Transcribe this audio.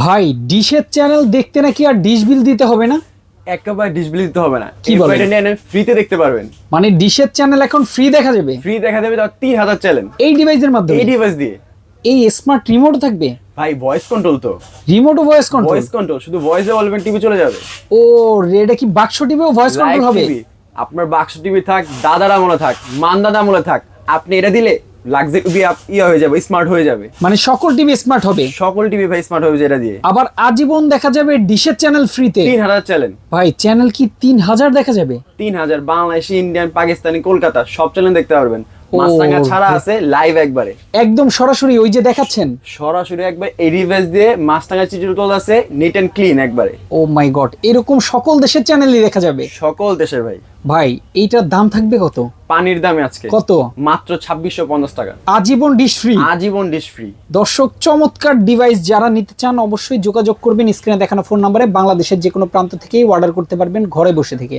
ভাই ডিশের চ্যানেল দেখতে নাকি আর ডিশ বিল দিতে হবে না? একেবারে ডিসপ্লে দিতে হবে না। কি বলেন? ফ্রিতে দেখতে পারবেন। মানে ডিশের চ্যানেল এখন ফ্রি দেখা যাবে? ফ্রি দেখা যাবে তার তিন হাজার চ্যানেল এই ডিভাইসের মাধ্যমে? এই ডিভাইস দিয়ে। এই স্মার্ট রিমোট থাকবে? ভাই ভয়েস কন্ট্রোল তো। রিমোট ও ভয়েস কন্ট্রোল ভয়েস কন্ট্রোল শুধু ভয়েসে বলবেন টিভি চলে যাবে। ও রে, এটা কি বাক্স টিভিও ভয়েস কন্ট্রোল হবে? আপনার বাক্স টিভি থাক দাদার আমলে থাক মান দাদা আমলে থাক আপনি এটা দিলে লাক্সারি ইয়ে হয়ে যাবে স্মার্ট হয়ে যাবে। মানে সকল টিভি স্মার্ট হবে। সকল টিভি ভাই স্মার্ট হবে যেটা দিয়ে। আবার আজীবন দেখা যাবে ডিশের চ্যানেল ফ্রিতে তিন হাজার চ্যানেল ভাই চ্যানেল কি তিন হাজার দেখা যাবে? তিন হাজার বাংলাদেশি ইন্ডিয়ান পাকিস্তানি কলকাতা সব চ্যানেল দেখতে পারবেন। মাছরাঙা ছাড়া আছে লাইভ একবারে। একদম সরাসরি ওই যে দেখাচ্ছেন? সরাসরি একবার এই ডিভাইস দিয়ে মাছরাঙা আছে নিট ক্লিন একবারে। ও মাই গড এরকম সকল দেশের চ্যানেলই দেখা যাবে। সকল দেশের ভাই। ভাই এইটার দাম থাকবে কত? পানির দামে আজকে। কত? মাত্র ছাব্বিশশো পঞ্চাশ টাকা। আজীবন ডিশ ফ্রি আজীবন ডিশ ফ্রি দর্শক চমৎকার ডিভাইস যারা নিতে চান অবশ্যই যোগাযোগ করবেন। স্ক্রিনে দেখানো ফোন নাম্বারে বাংলাদেশের যে কোনো প্রান্ত থেকেই অর্ডার করতে পারবেন ঘরে বসে থেকে।